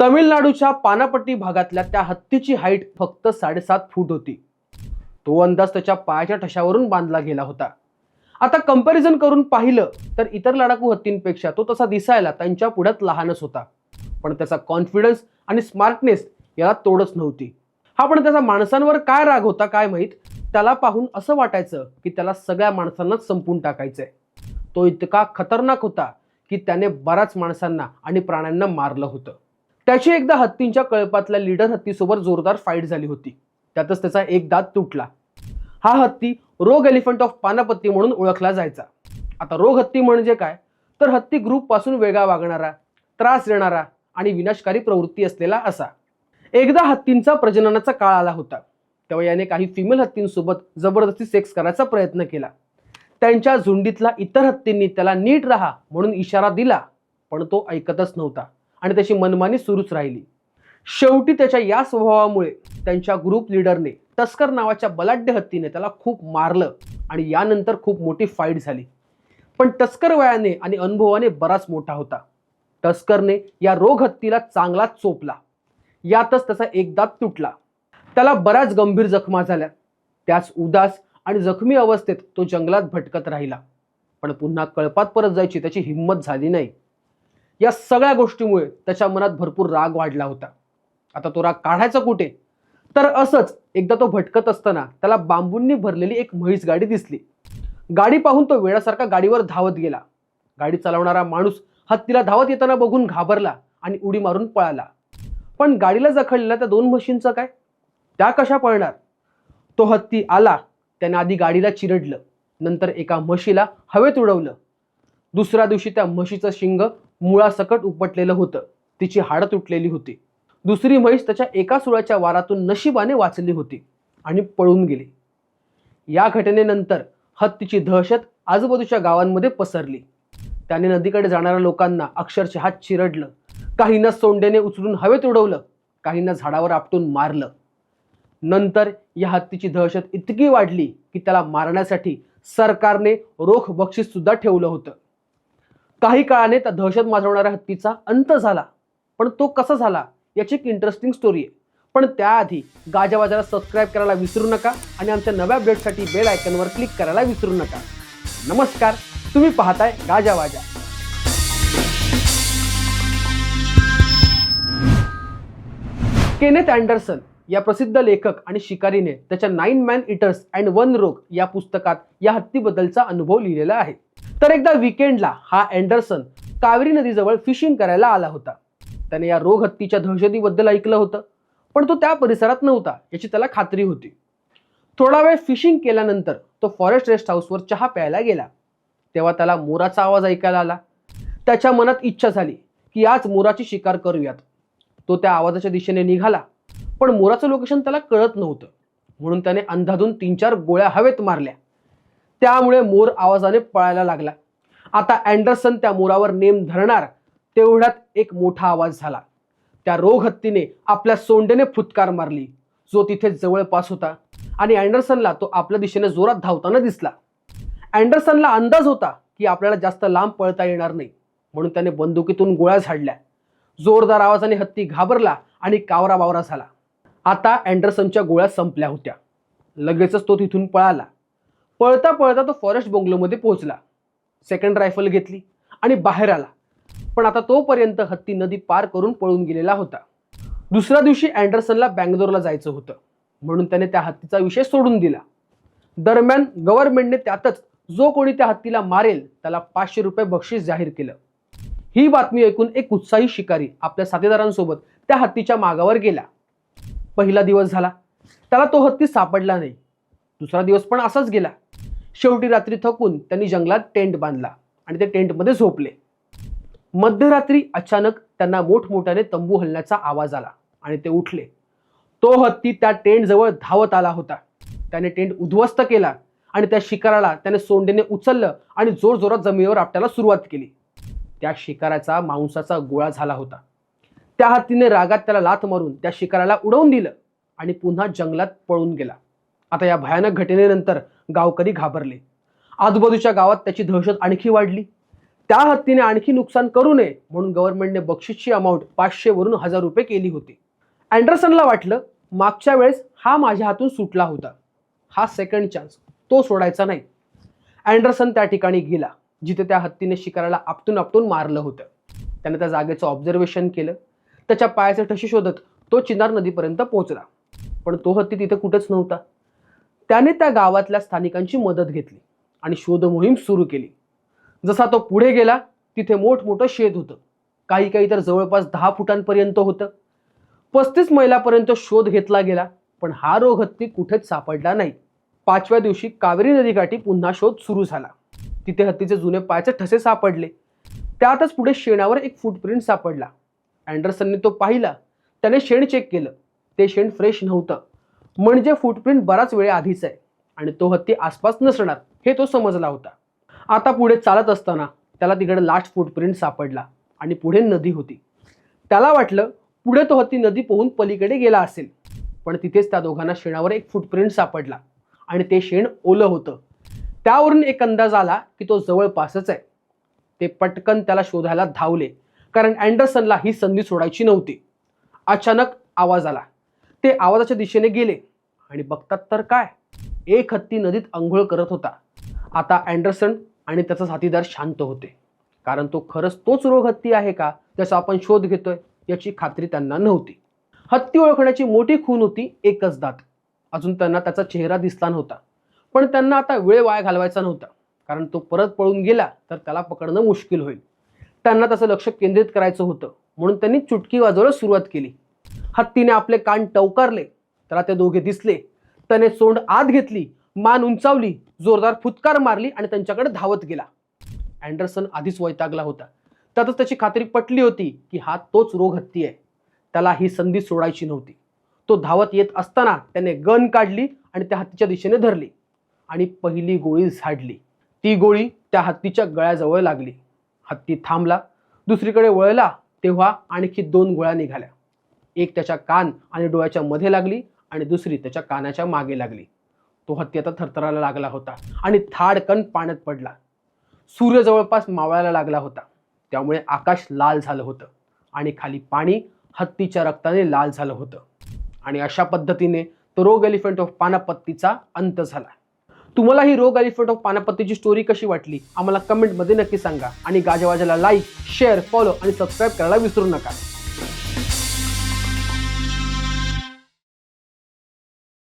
तमिळनाडूच्या पानापट्टी भागातल्या त्या हत्तीची हाईट फक्त साडेसात फूट होती. तो अंदाज त्याच्या पायाच्या ठशावरून बांधला गेला होता. आता कंपॅरिझन करून पाहिलं तर इतर लडाखू हत्तींपेक्षा तो तसा दिसायला त्यांच्या पुढ्यात लहानच होता. पण त्याचा कॉन्फिडन्स आणि स्मार्टनेस याला तोडच नव्हती. हा पण त्याचा माणसांवर काय राग होता काय माहीत? त्याला पाहून असं वाटायचं की त्याला सगळ्या माणसांनाच संपून टाकायचंय. तो इतका खतरनाक होता की त्याने बऱ्याच माणसांना आणि प्राण्यांना मारलं होतं. त्याची एकदा हत्तींच्या कळपातल्या लीडर हत्तीसोबत जोरदार फाईट झाली होती. त्यातच त्याचा एक दात तुटला. हा हत्ती रोग एलिफंट ऑफ पानापत्ती म्हणून ओळखला जायचा. आता रोग हत्ती म्हणजे काय? तर हत्ती ग्रुपपासून वेगळा वागणारा त्रास देणारा आणि विनाशकारी प्रवृत्ती असलेला असा. एकदा हत्तींचा प्रजननाचा काळ आला होता. तेव्हा याने काही फिमेल हत्तींसोबत जबरदस्ती सेक्स करायचा प्रयत्न केला. त्यांच्या झुंडीतला इतर हत्तींनी त्याला नीट राहा म्हणून इशारा दिला पण तो ऐकतच नव्हता. आणि त्याची मनमानी सुरूच राहिली. शेवटी त्याच्या या स्वभावामुळे त्यांच्या ग्रुप लिडरने तस्कर नावाच्या बलाढ्य हत्तीने त्याला खूप मारलं आणि यानंतर खूप मोठी फाईट झाली. पण टस्कर वयाने आणि अनुभवाने बराच मोठा होता. टस्करने या रोग हत्तीला चांगलाच चोपला. यातच त्याचा एक दात तुटला. त्याला बऱ्याच गंभीर जखमा झाल्या. त्यास उदास आणि जखमी अवस्थेत तो जंगलात भटकत राहिला. पण पुन्हा कळपात परत जायची त्याची हिंमत झाली नाही. या सगळ्या गोष्टीमुळे त्याच्या मनात भरपूर राग वाढला होता. आता तो राग काढायचा कुठे? तर असंच एकदा तो भटकत असताना त्याला बांबूंनी भरलेली एक म्हैस गाडी दिसली. गाडी पाहून तो वेळासारखा गाडीवर धावत गेला. गाडी चालवणारा माणूस हत्तीला धावत येताना बघून घाबरला आणि उडी मारून पळाला. पण गाडीला जखडलेल्या त्या दोन म्हशींचं काय? त्या कशा पळणार? तो हत्ती आला त्याने आधी गाडीला चिरडलं. नंतर एका म्हशीला हवेत उडवलं. दुसऱ्या दिवशी त्या म्हशीचं शिंग मुळासकट उपटलेलं होतं. तिची हाडं तुटलेली होती. दुसरी म्हैस त्याच्या एका सुळाच्या वारातून नशिबाने वाचली होती आणि पळून गेली. या घटनेनंतर हत्तीची दहशत आजूबाजूच्या गावांमध्ये पसरली. त्याने नदीकडे जाणाऱ्या लोकांना अक्षरशः चिरडलं. काहींना सोंडेने उचलून हवेत उडवलं काहींना झाडावर आपटून मारलं. नंतर या हत्तीची दहशत इतकी वाढली की त्याला मारण्यासाठी सरकारने रोख बक्षीस सुद्धा ठेवलं होतं. काही काळाने त्या दहशत माजवणाऱ्या हत्तीचा अंत झाला. पण तो कसा झाला याची एक इंटरेस्टिंग स्टोरी आहे. पण त्याआधी गाजावाजाला सबस्क्राईब करायला विसरू नका आणि आमच्या नव्या अपडेटसाठी बेल आयकनवर क्लिक करायला विसरू नका. नमस्कार तुम्ही पाहताय गाजावाजा केनेथ अँडरसन या प्रसिद्ध लेखक आणि शिकारीने त्याच्या nine man eaters and one rogue या पुस्तकात या हत्तीबद्दलचा अनुभव लिहिलेला आहे. तर एकदा विकेंडला हा अँडरसन कावेरी नदीजवळ फिशिंग करायला आला होता. त्याने या रोग हत्तीच्या दहशतीबद्दल ऐकलं होतं पण तो त्या परिसरात नव्हता याची त्याला खात्री होती. थोडा वेळ फिशिंग केल्यानंतर तो फॉरेस्ट रेस्ट हाऊसवर चहा प्यायला गेला. तेव्हा त्याला मोराचा आवाज ऐकायला आला. त्याच्या मनात इच्छा झाली की आज मोराची शिकार करूयात. तो त्या आवाजाच्या दिशेने निघाला पण मोराचं लोकेशन त्याला कळत नव्हतं. म्हणून त्याने अंधाधून तीन चार गोळ्या हवेत मारल्या. त्यामुळे मोर आवाजाने पळायला लागला. आता अँडरसन त्या मोरावर नेम धरणार तेवढ्यात एक मोठा आवाज झाला. त्या रोग हत्तीने आपल्या सोंडेने फुटकार मारली. जो तिथे जवळपास होता आणि अँडरसनला तो आपल्या दिशेने जोरात धावताना दिसला. अँडरसनला अंदाज होता की आपल्याला जास्त लांब पळता येणार नाही म्हणून त्याने बंदुकीतून गोळ्या झाडल्या. जोरदार आवाजाने हत्ती घाबरला आणि कावरा बावरा झाला. आता अँडरसनच्या गोळ्या संपल्या होत्या. लगेचच तो तिथून पळाला. पळता पळता तो फॉरेस्ट बंगलोमध्ये पोहोचला. सेकंड रायफल घेतली आणि बाहेर आला. पण आता तोपर्यंत हत्ती नदी पार करून पळून गेलेला होता. दुसऱ्या दिवशी अँडरसनला बँगलोरला जायचं होतं. म्हणून त्याने त्या हत्तीचा विषय सोडून दिला. दरम्यान गव्हर्नमेंटने त्यातच जो कोणी त्या हत्तीला मारेल त्याला पाचशे रुपये बक्षीस जाहीर केलं. ही बातमी ऐकून एक उत्साही शिकारी आपल्या साथीदारांसोबत त्या हत्तीच्या मागावर गेला. पहिला दिवस झाला. त्याला तो हत्ती सापडला नाही. दुसरा दिवस पण असाच गेला. शेवटी रात्री थकून त्यांनी जंगलात टेंट बांधला आणि ते टेंटमध्ये झोपले. मध्यरात्री अचानक त्यांना मोठमोठ्याने तंबू हलण्याचा आवाज आला आणि ते उठले. तो हत्ती त्या टेंटजवळ धावत आला होता. त्याने टेंट उद्ध्वस्त केला आणि त्या शिकाराला त्याने सोंडेने उचललं आणि जोरजोरात जमिनीवर आपटायला सुरुवात केली. त्या शिकाराचा मांसाचा गोळा झाला होता. त्या हत्तीने रागात त्याला लाथ मारून त्या शिकाराला उडवून दिलं आणि पुन्हा जंगलात पळून गेला. आता या भयानक घटनेनंतर गावकरी घाबरले? आजूबाजूच्या गावात त्याची दहशत आणखी वाढली. त्या हत्तीने आणखी नुकसान करू नये म्हणून गव्हर्नमेंटने बक्षीसची अमाऊंट पाचशे वरून हजार रुपये केली होती. अँडरसनला वाटलं मागच्या वेळेस हा माझ्या हातून सुटला होता. हा सेकंड चान्स तो सोडायचा नाही. अँडरसन त्या ठिकाणी गेला जिथे त्या हत्तीने शिकाराला आपटून आपटून मारलं होतं. त्याने त्या जागेचं ऑब्झर्वेशन केलं. त्याच्या पायाचे ठसे शोधत तो चिनार नदीपर्यंत पोहोचला. पण तो हत्ती तिथे कुठंच नव्हता. त्याने त्या गावातल्या स्थानिकांची मदत घेतली आणि शोध मोहीम सुरू केली. जसा तो पुढे गेला तिथे मोठमोठं शेत होतं. काही काही तर जवळपास दहा फुटांपर्यंत होतं. पस्तीस मैलापर्यंत शोध घेतला गेला पण हा रोग हत्ती कुठेच सापडला नाही. पाचव्या दिवशी कावेरी नदीकाठी पुन्हा शोध सुरू झाला. तिथे हत्तीचे जुने पायाचे ठसे सापडले. त्यातच पुढे शेणावर एक फुटप्रिंट सापडला. अँडरसनने तो पाहिला. त्याने शेण चेक केलं. ते शेण फ्रेश नव्हतं. म्हणजे फुटप्रिंट बराच वेळ आधीच आहे. आणि तो हत्ती आसपास नसणार हे तो समजला होता. आता पुढे चालत असताना त्याला तिकडे लास्ट फुटप्रिंट सापडला आणि पुढे नदी होती. त्याला वाटलं पुढे तो हत्ती नदी पोहून पलीकडे गेला असेल पण तिथेच त्या दोघांना शेणावर एक फुटप्रिंट सापडला आणि ते शेण ओलं होतं. त्यावरून एक अंदाज आला की तो जवळपासच आहे. ते पटकन त्याला शोधायला धावले कारण अँडरसनला ही संधी सोडायची नव्हती. अचानक आवाज आला. ते आवाजाच्या दिशेने गेले. आणि बघतात तर काय? एक हत्ती नदीत आंघोळ करत होता. आता अँडरसन आणि त्याचा साथीदार शांत होते. कारण तो खरंच तोच रोग हत्ती आहे का ज्याचा आपण शोध घेतोय याची खात्री त्यांना नव्हती. हत्ती ओळखण्याची मोठी खून होती एकच दात. अजून त्यांना त्याचा चेहरा दिसला नव्हता. पण त्यांना आता वेळ वाया घालवायचा नव्हता. कारण तो परत पळून गेला तर त्याला पकडणं मुश्किल होईल. त्यांना त्याचं लक्ष केंद्रित करायचं होतं. म्हणून त्यांनी चुटकी वाजवायला सुरुवात केली. हत्तीने आपले कान टवकारले. त्याला ते दोघे दिसले. त्याने सोंड आत घेतली मान उंचावली जोरदार फुतकार मारली आणि त्यांच्याकडे धावत गेला. अँडरसन आधीच वैतागला होता. त्यातच त्याची खात्री पटली होती की हा तोच रोग हत्ती आहे. त्याला ही संधी सोडायची नव्हती. तो धावत येत असताना त्याने गन काढली आणि त्या हत्तीच्या दिशेने धरली आणि पहिली गोळी झाडली. ती गोळी त्या हत्तीच्या गळ्याजवळ लागली. हत्ती थांबला दुसरीकडे वळला तेव्हा आणखी दोन गोळ्या निघाल्या. एक त्याच्या कान आणि डोळ्याच्या मध्ये लागली आणि दुसरी त्याच्या कानाच्या मागे लागली. तो हत्ती आता थरथरायला लागला होता आणि थाडकन पाण्यात पडला. सूर्य जवळपास मावळायला लागला होता. त्यामुळे आकाश लाल झालं होतं आणि खाली पाणी हत्तीच्या रक्ताने लाल झालं होतं. आणि अशा पद्धतीने तो रोग एलिफंट ऑफ पानापत्तीचा अंत झाला. तुम्हाला ही रोग एलिफंट ऑफ पानापत्तीची स्टोरी कशी वाटली? आम्हाला कमेंटमध्ये नक्की सांगा. आणि गाजेवाजाला लाईक शेअर फॉलो आणि सबस्क्राईब करायला विसरू नका.